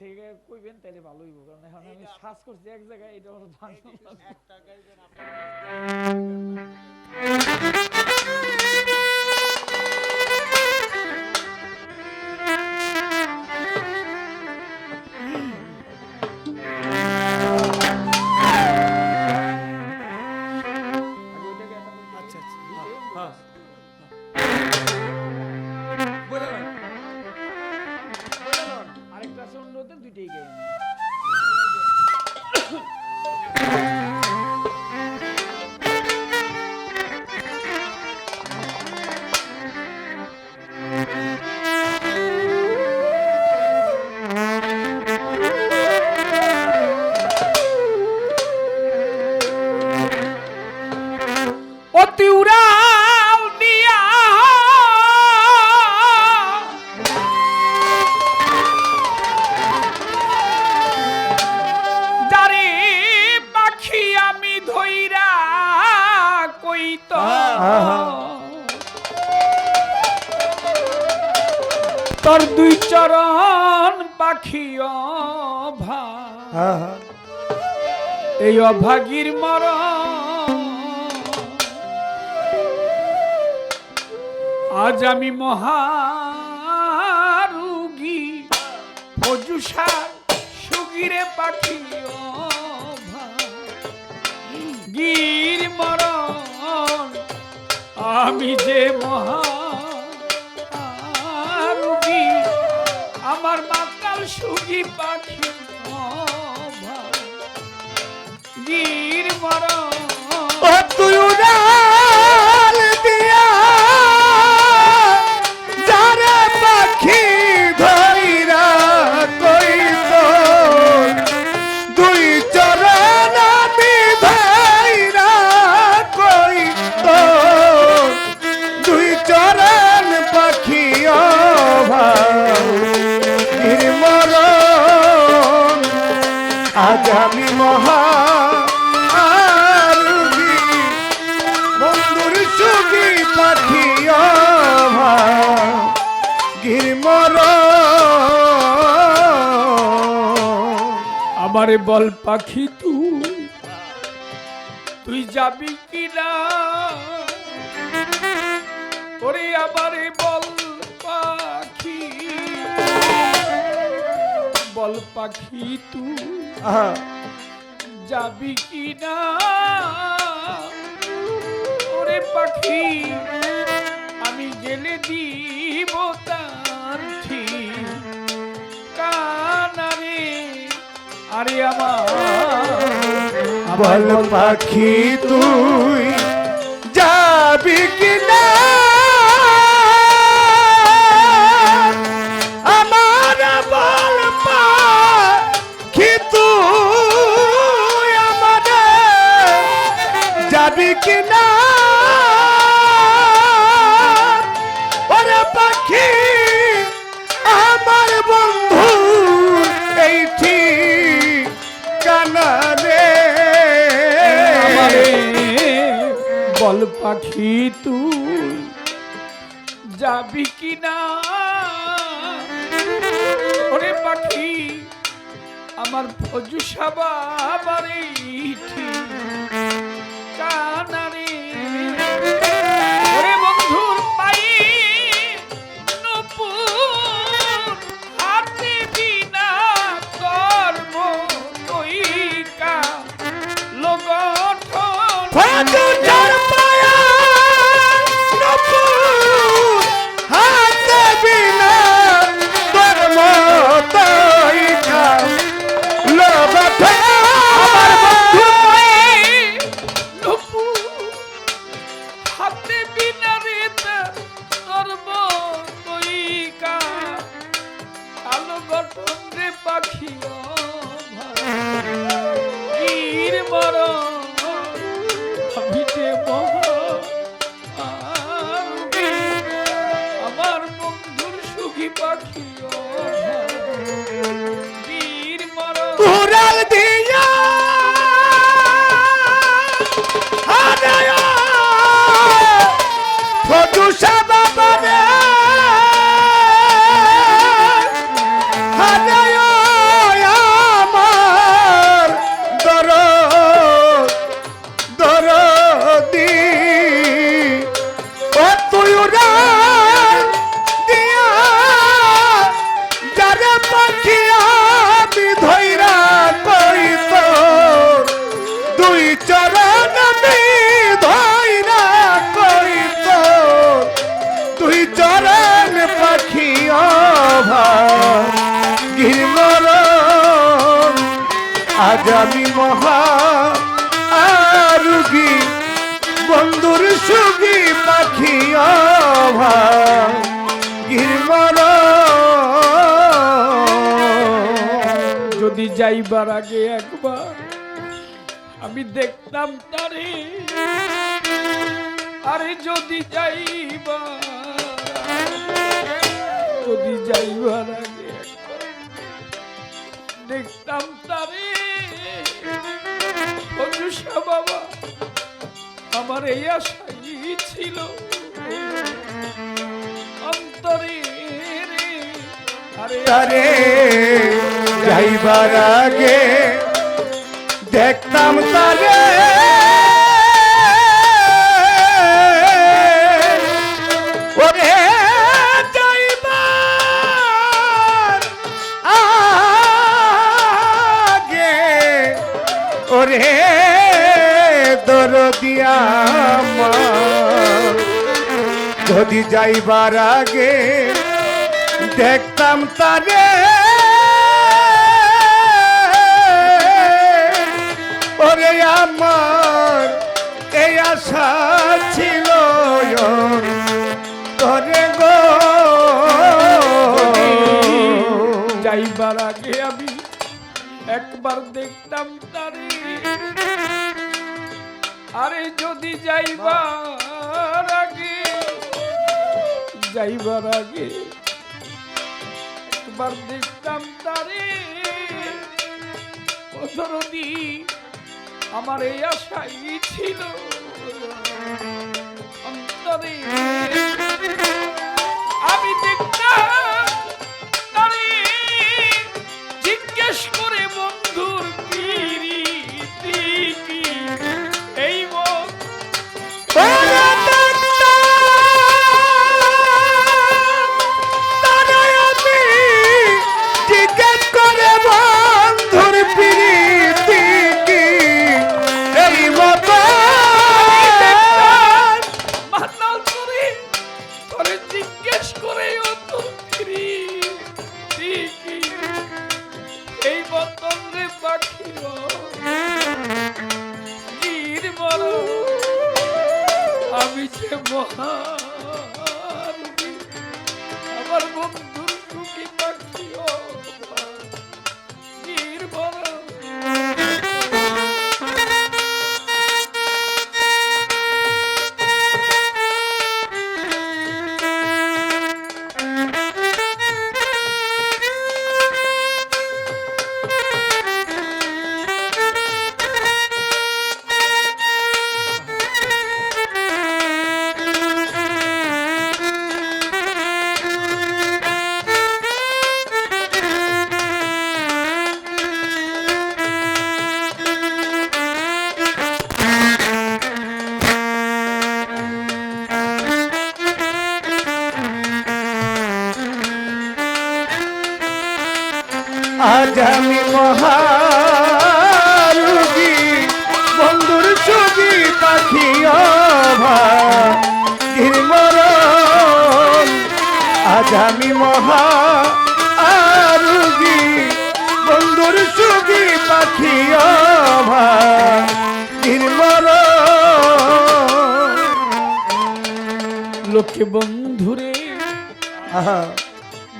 থেকে কইবেন তাহলে ভালো হইব কারণ এখন আমি শ্বাস করছি এক জায়গায় এটা আমার ভালো। একটা গাইবেন আপনি চরণ পাখি অভা হ্যাঁ হ্যাঁ এই অভাগীর মরণ। আজ আমি মহারুগী ফজুসার সুগিরে পাখি গির মরণ আমি যে মহারুগী আমার মাতাল সুগি পাখি গির মর তুই আজ আমি মহা বন্ধুর পাখি গিরমর আমারে বল পাখি তুই তুই যাবি কিনা? ওরে আমারে বল পাখি তুই যাবি কি না ওরে পাখি আমি গেলে দিব তার কানারে। আরে আমার বল পাখি তুই যাবি কিনা? আমার কিনা পাখি, আমার বন্ধু, এই কানারে বল তুই, যাবি কিনা ওরে পাখি, আমার ফজু সাবারে কানারে চরণ ধৈরা করিত। তুই চরণ পাখি গিরমর, আজ আমি মহা আরুগি। বন্ধুর সুগি পাখি গিরমর, যদি যাইবার আগে একবার আমি দেখতাম তারে। আরে যদি যাইবার যদি যাইবার আগে, দেখতাম তারে। অজুষা বাবা, আমার এই আশাই ছিল। অন্তরে আরে তারে যাইবার আগে দেখতাম তারে। ওরে যাইবার আগে ওরে দরদিয়া যদি যাইবার আগে দেখতাম তারে আমার এই আশা ছিল তোরে গো। যাইবার আগে আমি একবার দেখতাম তারে। আরে যদি যাইবার আগে যাইবার আগে একবার দেখতাম তারে। অধরদি আমার এই আশাই ছিল। আজ আমি মহারুগী বন্ধুর ছবি পাখি মরণ আজ আমি মহা আরুগী বন্ধুর ছবি পাখি মরণ। লোকে বন্ধুরে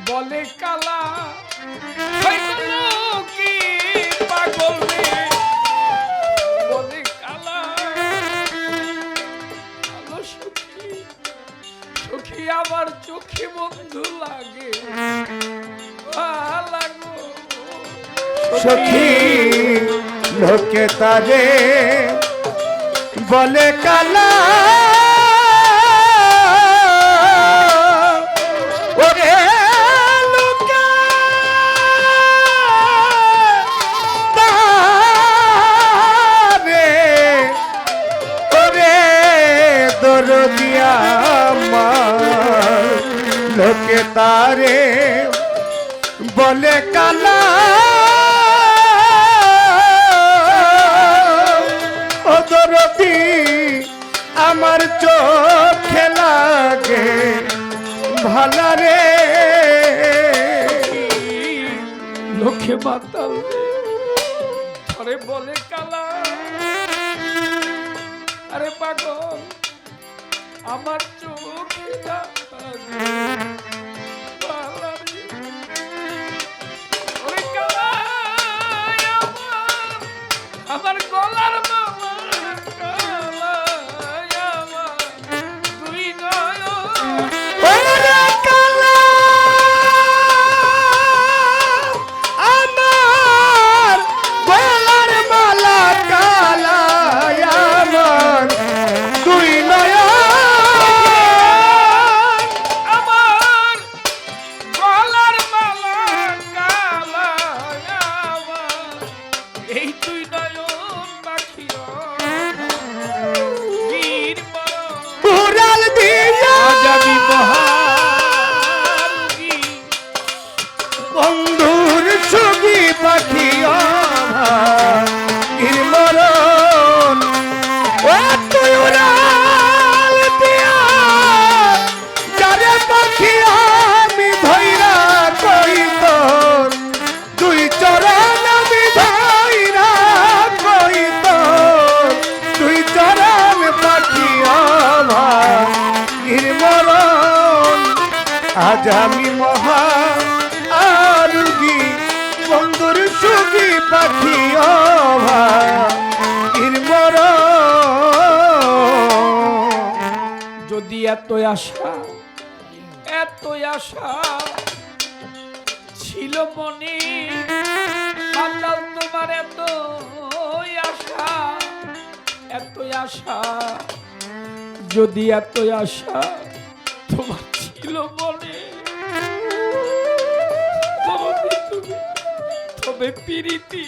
বলে কালা আমার চোখে বন্ধু লাগো। সখী লোকে তারে বলে কালা। ভালা রে। লোকে বাতাল আরে বলে কালা। আরে পাগল আমার চোখ আজ আমি মহা আরুগি বন্ধুর সুখী পাখি মর যদি এত আশা এত আশা ছিল মনে মাতাল তোমার এত আশা এত আশা, যদি এত আশা তোমার ছিল মনে তবে পিরিতি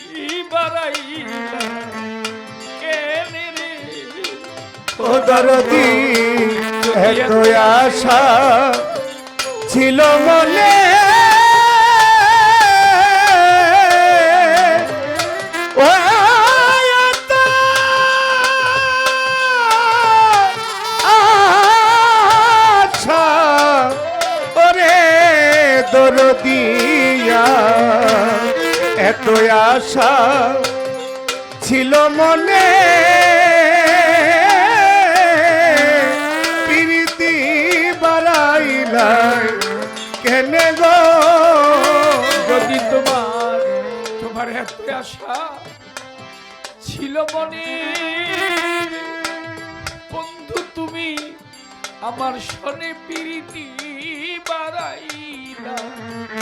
বাড়াই দরদি এত আশা ছিল মনে। ও এত আশা ছিল মনে। প্রীতি বাড়াইলাই কেনে গো? যদি তোমার তোমার এত আশা ছিল মনে, বন্ধু তুমি আমার সনে প্রীতি বাড়াইলা কেন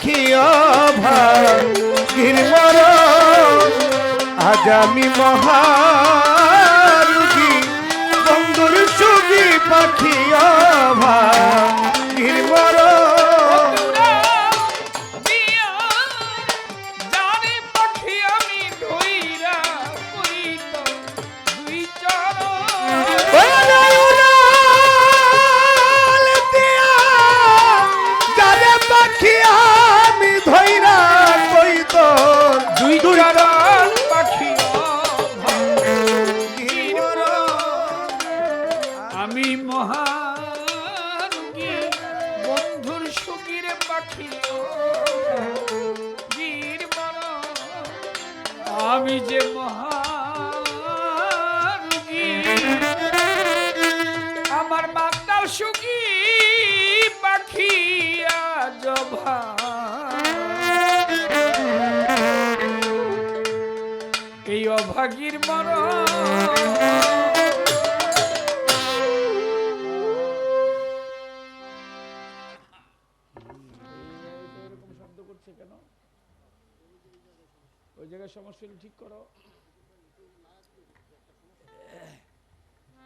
পাখি ভাগির আজ আমি মহারুগী সমস্যা ঠিক করো।